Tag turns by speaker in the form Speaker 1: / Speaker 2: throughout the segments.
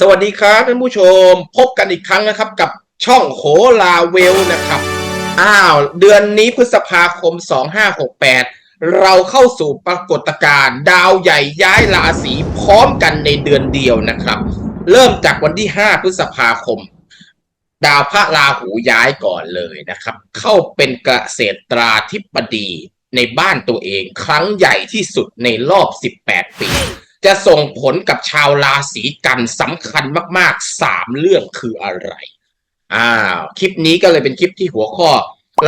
Speaker 1: สวัสดีครับท่านผู้ชม พบกันอีกครั้งนะครับ กับช่องโหลาเวลนะครับ อ้าว เดือนนี้พฤษภาคม 2568 เราเข้าสู่ปรากฏการณ์ดาวใหญ่ย้ายราศีพร้อมกันในเดือนเดียวนะครับ เริ่มจากวันที่ 5 พฤษภาคม ดาวพระราหูย้ายก่อนเลยนะครับ เข้าเป็นเกษตราธิบดีในบ้านตัวเอง ครั้งใหญ่ที่สุดในรอบ 18 ปี จะส่งผลกับชาวราศีกันสำคัญมากๆ3เรื่องคืออะไรอ้าคลิปนี้ก็เลยเป็นคลิปที่หัวข้อ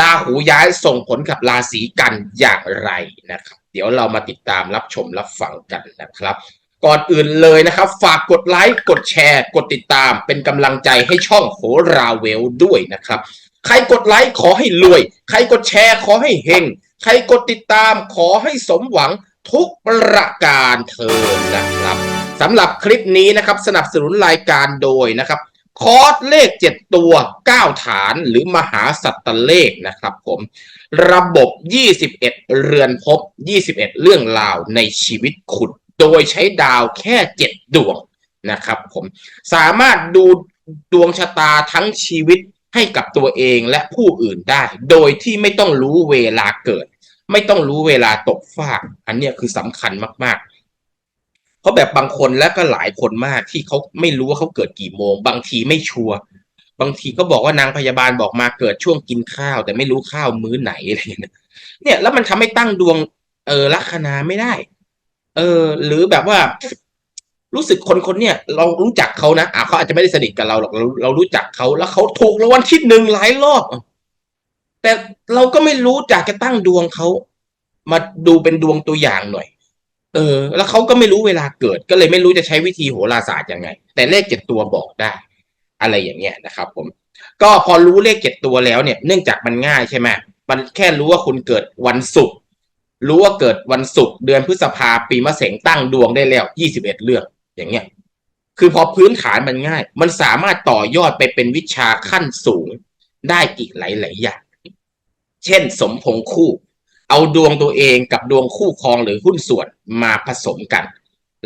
Speaker 1: ราหูย้ายส่งผลกับราศีกันอย่างไรนะครับ เดี๋ยวเรามาติดตามรับชมรับฟังกันนะครับ ก่อนอื่นเลยนะครับ ฝากกดไลค์กดแชร์ กดติดตามเป็นกำลังใจให้ช่องโหราเวลด้วยนะครับ ใครกดไลค์ขอให้รวย ใครกดแชร์ขอให้เฮงใครกดติดตามขอให้สมหวัง ทุกประการเทินนะครับสำหรับคลิปนี้นะครับสนับสนุนรายการโดยนะครับ คอร์สเลข 7 ตัว 9 ฐานหรือมหาสัตตเลขนะครับผม ระบบ 21 เรือนภพ21 เรื่องราวในชีวิตคุณโดยใช้ดาวแค่ 7 ดวงนะครับผมสามารถดูดวงชะตาทั้งชีวิตให้กับตัวเองและผู้อื่นได้ โดยที่ไม่ต้องรู้เวลาเกิด ไม่ต้องรู้เวลาตกฟาก อันเนี้ยคือสำคัญมากๆ เพราะแบบบางคนและก็หลายคนมากที่เขาไม่รู้ว่าเขาเกิดกี่โมง บางทีไม่ชัวร์บางทีก็บอกว่านางพยาบาลบอกมาเกิดช่วงกินข้าว แต่ไม่รู้ข้าวมื้อไหนอะไรเงี้ยเนี่ยแล้วมันทำให้ตั้งดวง เออลัคนาไม่ได้ เออ หรือแบบว่า รู้สึกคนคนเนี่ย เรารู้จักเขานะอะเขาอาจจะไม่ได้สนิทกับเราหรอกเราเรารู้จักเขาแล้วเขาถูกรางวัลที่หนึ่งหลายรอบ แต่เราก็ไม่รู้จักจะตั้งดวงเขามาดูเป็นดวงตัวอย่างหน่อย เออ แล้วเขาก็ไม่รู้เวลาเกิด ก็เลยไม่รู้จะใช้วิธีโหราศาสตร์ยังไง แต่เลขเจ็ดตัวบอกได้ อะไรอย่างเงี้ยนะครับ ผม ก็พอรู้เลขเจ็ดตัวแล้วเนี่ย เนื่องจากมันง่ายใช่ไหมมันแค่รู้ว่าคุณเกิดวันศุกร์รู้ว่าเกิดวันศุกร์เดือนพฤษภาปีมะเสงตั้งดวงได้แล้วยี่สิบเอ็ดเรื่องอย่างเงี้ยคือพอพื้นฐานมันง่าย มันสามารถต่อยอดไปเป็นวิชาขั้นสูงได้อีกหลาย ๆ อย่าง เช่น สมพงษ์คู่ เอาดวงตัวเองกับดวงคู่ครองหรือหุ้นส่วนมาผสมกัน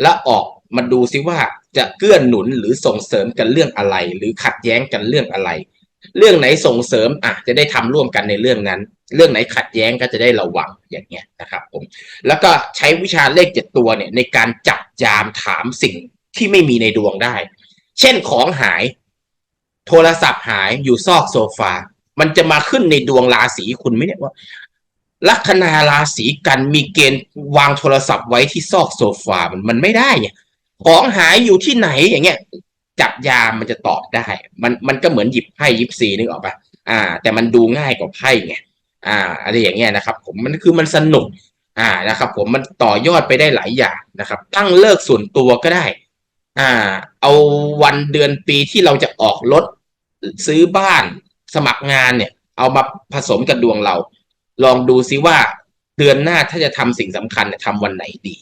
Speaker 1: แล้วออกมาดูซิว่าจะเกื้อหนุนหรือส่งเสริมกันเรื่องอะไร หรือขัดแย้งกันเรื่องอะไร เรื่องไหนส่งเสริมอะจะได้ทำร่วมกันในเรื่องนั้น เรื่องไหนขัดแย้งก็จะได้ระวังอย่างเงี้ยนะครับผมแล้วก็ใช้วิชาเลขเจ็ดตัวเนี่ยในการจับยามถามสิ่งที่ไม่มีในดวงได้ เช่นของหาย โทรศัพท์หายอยู่ซอกโซฟา มันจะมาขึ้นในดวงราศีคุณไหมเนี่ยว่าลัคนาราศีกันมีเกณฑ์วางโทรศัพท์ไว้ที่ซอกโซฟามันมันไม่ได้เนี่ยของหายอยู่ที่ไหนอย่างเงี้ย จับยามันจะตอบได้ มันมันก็เหมือนหยิบไพ่ยิปซีนึกออกปะอ่า แต่มันดูง่ายกว่าไพ่ไงอ่าอะไรอย่างเงี้ยนะครับ ผมมันคือมันสนุก อ่านะครับ ผมมันต่อยอดไปได้หลายอย่างนะครับ ตั้งเลิกส่วนตัวก็ได้ อ่า เอาวันเดือนปีที่เราจะออกรถซื้อบ้าน สมัครงานเนี่ย เอามาผสมกับดวงเรา ลองดูซิว่าเดือนหน้าถ้าจะทำสิ่งสำคัญเนี่ยทำวันไหนดี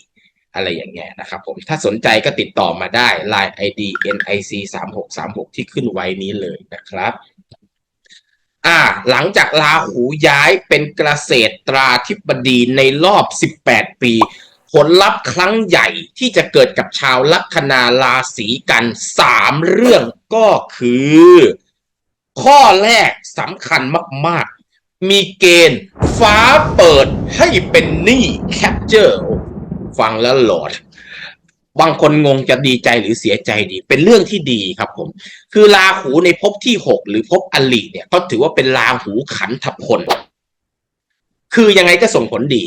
Speaker 1: อะไรอย่างเงี้ยนะครับผมถ้าสนใจก็ติดต่อมาได้ Line ID NIC 3 6 3 6ที่ขึ้นไว้นี้เลยนะครับ อ่า หลังจากราหูย้ายเป็นเกษตราธิบดีในรอบ18ปีผลลัพธ์ครั้งใหญ่ที่จะเกิดกับชาวลัคนาราศีกันสามเรื่องก็คือ ข้อแรกสำคัญมาก ๆ มีเกณฑ์ฟ้าเปิดให้เป็นหนี้แคปเจอร์ฟังแล้วหลอด บางคนงงจะดีใจหรือเสียใจดี เป็นเรื่องที่ดีครับผม คือราหูในภพที่หกหรือภพอลิเนี่ยก็ถือว่าเป็นราหูขันธพล คือยังไงก็ส่งผลดี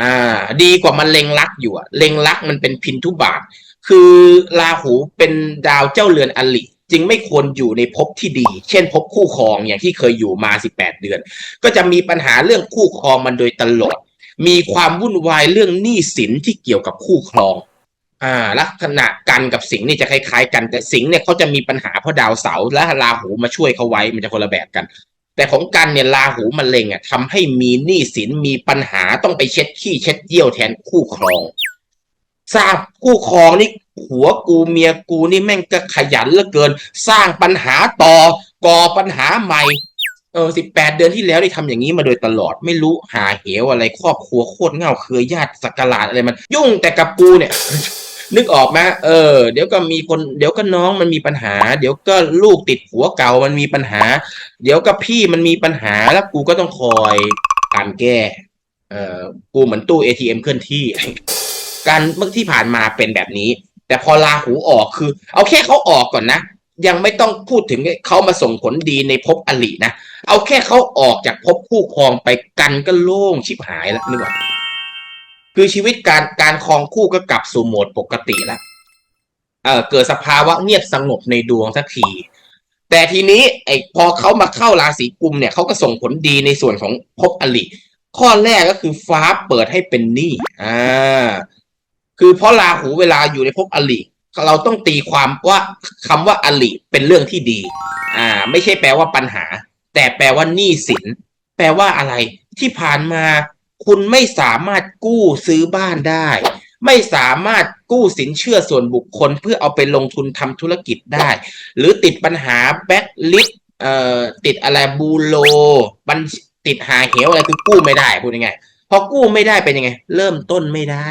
Speaker 1: อ่า ดีกว่ามันเล็งลักอยู่อะเล็งลักมันเป็นพินทุบาท คือราหูเป็นดาวเจ้าเรือนอลิ จึงไม่ควรอยู่ในภพที่ดี เช่นภพคู่ครองอย่างที่เคยอยู่มา 18 เดือน ก็จะมีปัญหาเรื่องคู่ครองมันโดยตลอดมีความวุ่นวายเรื่องหนี้สินที่เกี่ยวกับคู่ครองอ่าลักษณะกันกับสิงห์นี่จะคล้ายๆกันแต่สิงห์เนี่ยเขาจะมีปัญหาเพราะดาวเสาร์และราหูมาช่วยเขาไว้มันจะคนละแบบกัน แต่ของกันเนี่ยราหูมันเล็งอะทำให้มีหนี้สินมีปัญหาต้องไปเช็ดขี้เช็ดเยี่ยวแทนคู่ครองทราบคู่ครองนี่ หัวกูเมียกูนี่แม่งก็ขยันเหลือเกิน สร้างปัญหาต่อก่อปัญหาใหม่เออสิบแปดเดือนที่แล้วนี่ทำอย่างนี้มาโดยตลอดไม่รู้หาเหวอะไรครอบครัวโคตรเหงาเครือญาติสักการะอะไรมัน ยุ่งแต่กับกูเนี่ย นึกออกไหมเออ เดี๋ยวก็มีคนเดี๋ยวก็น้องมันมีปัญหา เดี๋ยวก็ลูกติดผัวเก่ามันมีปัญหา เดี๋ยวก็พี่มันมีปัญหาแล้วกูก็ต้องคอยการแก้เออกูเหมือนตู้ ATM เคลื่อนที่ การเมื่อที่ผ่านมาเป็นแบบนี้ แต่พอลาหูออกคือ เอาแค่เขาออกก่อนนะ ยังไม่ต้องพูดถึงเขามาส่งผลดีในภพอลินะ เอาแค่เขาออกจากภพคู่ครองไปกันก็โล่งชิบหายแล้วนึกว่าคือชีวิตการการครองคู่ก็กลับสู่โหมดปกติแล้วเออเกิดสภาวะเงียบสงบในดวงสักที แต่ทีนี้ไอ้พอเขามาเข้าราศีกุมเนี่ยเขาก็ส่งผลดีในส่วนของภพอลิข้อแรกก็คือฟ้าเปิดให้เป็นหนี้อ่า คือเพราะราหูเวลาอยู่ในภพอลิเราต้องตีความว่าคำว่าอลิเป็นเรื่องที่ดี อ่า ไม่ใช่แปลว่าปัญหา แต่แปลว่าหนี้สิน แปลว่าอะไร ที่ผ่านมา คุณไม่สามารถกู้ซื้อบ้านได้ ไม่สามารถกู้สินเชื่อส่วนบุคคล เพื่อเอาไปลงทุนทำธุรกิจได้ หรือติดปัญหาแบ็คลิสเอ่อติดอะไรบูโลบัญติดหาเหวอะไรคือกู้ไม่ได้พูดยังไงพอกู้ไม่ได้เป็นยังไง เริ่มต้นไม่ได้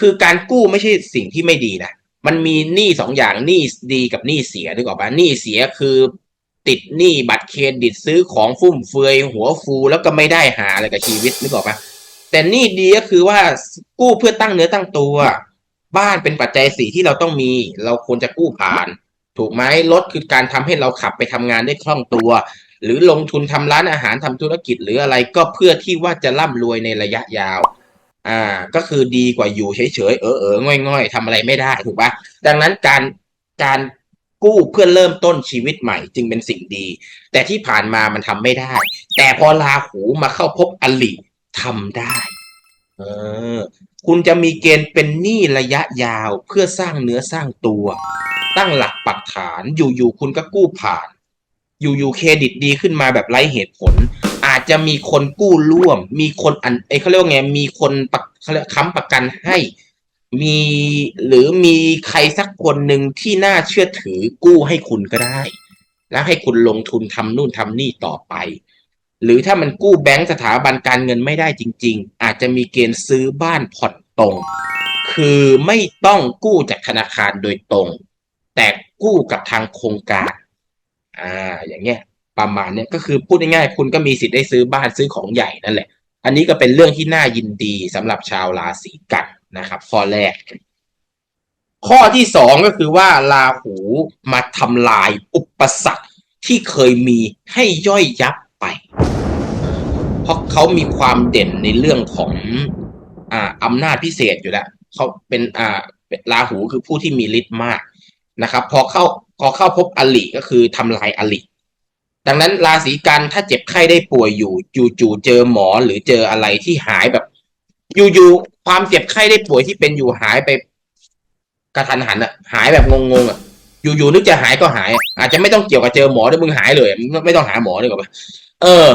Speaker 1: คือการกู้ไม่ใช่สิ่งที่ไม่ดีนะมันมีหนี้สองอย่างหนี้ดีกับหนี้เสียนึกออกปะหนี้เสียคือติดหนี้บัตรเครดิตซื้อของฟุ่มเฟือยหัวฟูแล้วก็ไม่ได้หาอะไรกับชีวิตนึกออกปะแต่หนี้ดีก็คือว่ากู้เพื่อตั้งเนื้อตั้งตัว บ้านเป็นปัจจัยสี่ที่เราต้องมี เราควรจะกู้ผ่าน ถูกไหมรถคือการทำให้เราขับไปทำงานได้คล่องตัว หรือลงทุนทำร้านอาหารทำธุรกิจหรืออะไรก็เพื่อที่ว่าจะร่ำรวยในระยะยาว อ่า ก็คือดีกว่าอยู่เฉยๆเออเออง่อยง่อยๆทำอะไรไม่ได้ถูกปะดังนั้นการการกู้เพื่อเริ่มต้นชีวิตใหม่จึงเป็นสิ่งดี แต่ที่ผ่านมามันทำไม่ได้ แต่พอราหูมาเข้าพบอลิทำได้ เออ คุณจะมีเกณฑ์เป็นหนี้ระยะยาวเพื่อสร้างเนื้อสร้างตัว ตั้งหลักปักฐานอยู่ๆคุณก็กู้ผ่าน อยู่ๆเครดิตดีขึ้นมาแบบไร้เหตุผล อาจจะมีคนกู้ร่วม มีคนอันไอเขาเรียกว่าไงมีคนปักเขาเรียกค้ำประกันให้ มีหรือมีใครสักคนหนึ่งที่น่าเชื่อถือกู้ให้คุณก็ได้ แล้วให้คุณลงทุนทำนู่นทำนี่ต่อไป หรือถ้ามันกู้แบงก์สถาบันการเงินไม่ได้จริง ๆ อาจจะมีเกณฑ์ซื้อบ้านผ่อนตรง คือไม่ต้องกู้จากธนาคารโดยตรง แต่กู้กับทางโครงการ อ่า อย่างเงี้ย ประมาณเนี้ยก็คือพูดง่ายๆคุณก็มีสิทธิ์ได้ซื้อบ้านซื้อของใหญ่นั่นแหละ อันนี้ก็เป็นเรื่องที่น่ายินดีสำหรับชาวราศีกันนะครับ ข้อแรก ข้อที่สองก็คือว่าราหูมาทำลายอุปสรรคที่เคยมีให้ย่อยยับไป เพราะเขามีความเด่นในเรื่องของอ่าอำนาจพิเศษอยู่แล้วเขาเป็นอ่าราหูคือผู้ที่มีฤทธิ์มากนะครับ พอเข้าพอเข้าพบอลิก็คือทำลายอลิ ดังนั้นราศีกันถ้าเจ็บไข้ได้ป่วยอยู่จู่ๆเจอหมอหรือเจออะไรที่หายแบบ อยู่ๆความเจ็บไข้ได้ป่วยที่เป็นอยู่หายไปกระทันหันอะหายแบบงงๆอะอยู่ๆนึกจะหายก็หาย อาจจะไม่ต้องเกี่ยวกับเจอหมอด้วยมึงหายเลยไม่ต้องหาหมอดีกว่าเออ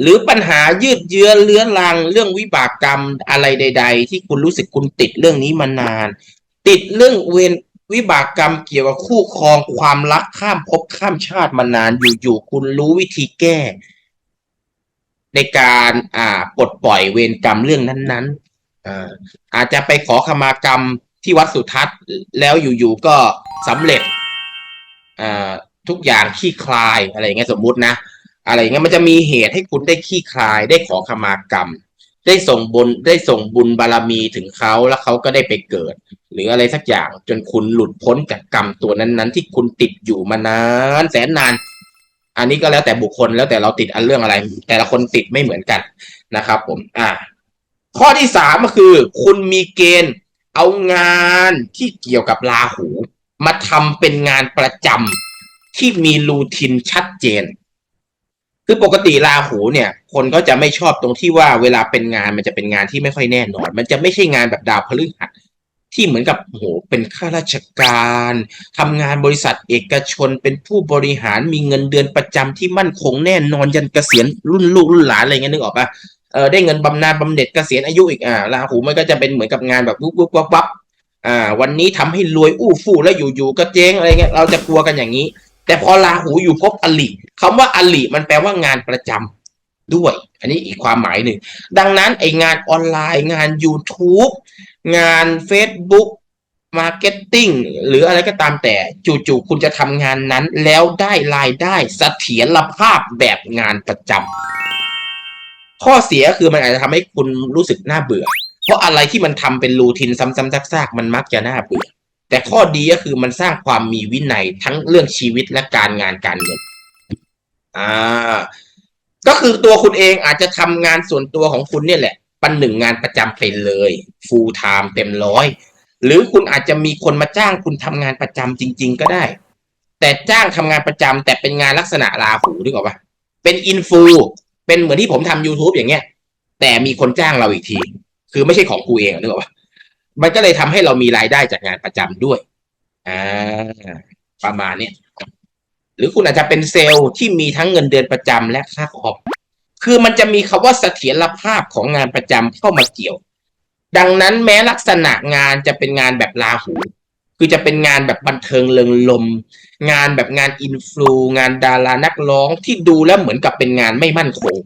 Speaker 1: หรือปัญหายืดเยื้อเลื้อรังเรื่องวิบากกรรมอะไรใด ๆ ที่คุณรู้สึกคุณติดเรื่องนี้มานาน ติดเรื่องเวร วิบากกรรมเกี่ยวกับคู่ครองความรักข้ามภพข้ามชาติมานานอยู่ๆคุณรู้วิธีแก้ ในการอ่าปลดปล่อยเวรกรรมเรื่องนั้นๆอ่าอาจจะไปขอขมากรรมที่วัดสุทัศน์ แล้วอยู่ๆก็สำเร็จอ่าทุกอย่างขี้คลายอะไรอย่างเงี้ยสมมุตินะ อะไรอย่างเงี้ยมันจะมีเหตุให้คุณได้ขี้คลายได้ขอขมากรรม ได้ส่งบุญได้ส่งบุญบารมีถึงเขาแล้วเขาก็ได้ไปเกิด หรืออะไรสักอย่างจนคุณหลุดพ้นจากกรรมตัวนั้นๆ ที่คุณติดอยู่มานานแสนนาน อันนี้ก็แล้วแต่บุคคลแล้วแต่เราติดอันเรื่องอะไร แต่ละคนติดไม่เหมือนกันนะครับ ผมอ่าข้อที่สามก็คือ คุณมีเกณฑ์เอางานที่เกี่ยวกับราหู มาทำเป็นงานประจำที่มีรูทินชัดเจน คือปกติราหูเนี่ย คนก็จะไม่ชอบตรงที่ว่าเวลาเป็นงานมันจะเป็นงานที่ไม่ค่อยแน่นอน มันจะไม่ใช่งานแบบดาวพฤหัสที่เหมือนกับโอ้โหเป็นข้าราชการทำงานบริษัทเอกชนเป็นผู้บริหารมีเงินเดือนประจำที่มั่นคงแน่นอนยันเกษียณรุ่นลูกรุ่นหลานอะไรเงี้ยนึกออกปะเออได้เงินบำนาญบำเหน็จเกษียณอายุอีกอ่าราหูมันก็จะเป็นเหมือนกับงานแบบวุบวุบวับวับอ่า วันนี้ทำให้รวยอู้ฟู่แล้วอยู่ๆก็เจ๊งอะไรเงี้ยเราจะกลัวกันอย่างนี้ แต่พอราหูอยู่พบอลิคำว่าอลิมันแปลว่างานประจด้วย อันนี้อีกความหมายหนึ่ง ดังนั้นไองานออนไลน์งาน YouTube งาน Facebook มาร์เก็ตติ้งหรืออะไรก็ตามแต่จู่ๆคุณจะทำงานนั้น แล้วได้รายได้เสถียรภาพแบบงานประจำข้อเสียคือมันอาจจะทำให้คุณรู้สึกน่าเบื่อ เพราะอะไรที่มันทำเป็นรูทินซ้ำๆซากๆ มันมักจะน่าเบื่อ แต่ข้อดีก็คือมันสร้างความมีวินัยทั้งเรื่องชีวิตและการงานการเงินอ่าก็คือตัวคุณเองอาจจะทำงานส่วนตัวของคุณเนี่ยแหละปันหนึ่งงานประจำไปเลย full time เต็มร้อย หรือคุณอาจจะมีคนมาจ้างคุณทำงานประจำจริง ๆ ก็ได้ แต่จ้างทำงานประจำแต่เป็นงานลักษณะลาหูดีกว่าเป็นอินฟูเป็นเหมือนที่ผมทำ YouTube อย่างเงี้ย แต่มีคนจ้างเราอีกที คือไม่ใช่ของกูเองนึกออกปะ มันก็เลยทำให้เรามีรายได้จากงานประจำด้วยอ่าประมาณเนี้ยหรือคุณอาจจะเป็นเซลล์ที่มีทั้งเงินเดือนประจำและค่าคอมคือมันจะมีคำว่าเสถียรภาพของงานประจำเข้ามาเกี่ยว ดังนั้นแม้ลักษณะงานจะเป็นงานแบบลาหู คือจะเป็นงานแบบบันเทิงเริงลม งานแบบงานอินฟลูงานดารานักร้องที่ดูแล้วเหมือนกับเป็นงานไม่มั่นคง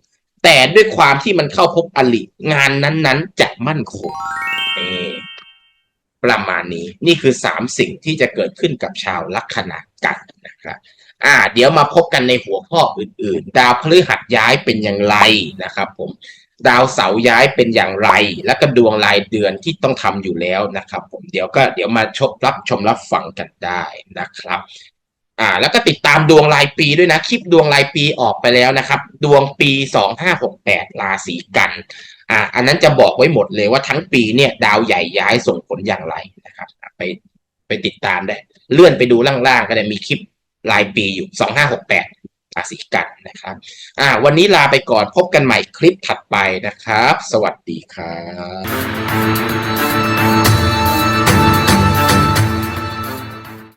Speaker 1: แต่ด้วยความที่มันเข้าพบอลิงานนั้นๆจะมั่นคงเออ ประมาณนี้นี่คือสามสิ่งที่จะเกิดขึ้นกับชาวลัคนากันนะครับอ่า เดี๋ยวมาพบกันในหัวข้ออื่น ๆ ดาวพฤหัสย้ายเป็นอย่างไรนะครับ ผมดาวเสาย้ายเป็นอย่างไร แล้วก็ดวงรายเดือนที่ต้องทำอยู่แล้วนะครับ ผมเดี๋ยวก็เดี๋ยวมาชมรับชมรับฟังกันได้นะครับอ่าแล้วก็ติดตามดวงรายปีด้วยนะ คลิปดวงรายปีออกไปแล้วนะครับ ดวงปีสองห้าหกแปดราศีกัน อ่าอันนั้นจะบอกไว้หมดเลยว่าทั้งปีเนี่ยดาวใหญ่ย้ายส่งผลอย่างไรนะครับ ไปไปติดตามได้ เลื่อนไปดูล่างๆก็ได้มีคลิปรายปีอยู่สองห้าหกแปดราศีกันนะครับ อ่า วันนี้ลาไปก่อนพบกันใหม่คลิปถัดไปนะครับ สวัสดีครับ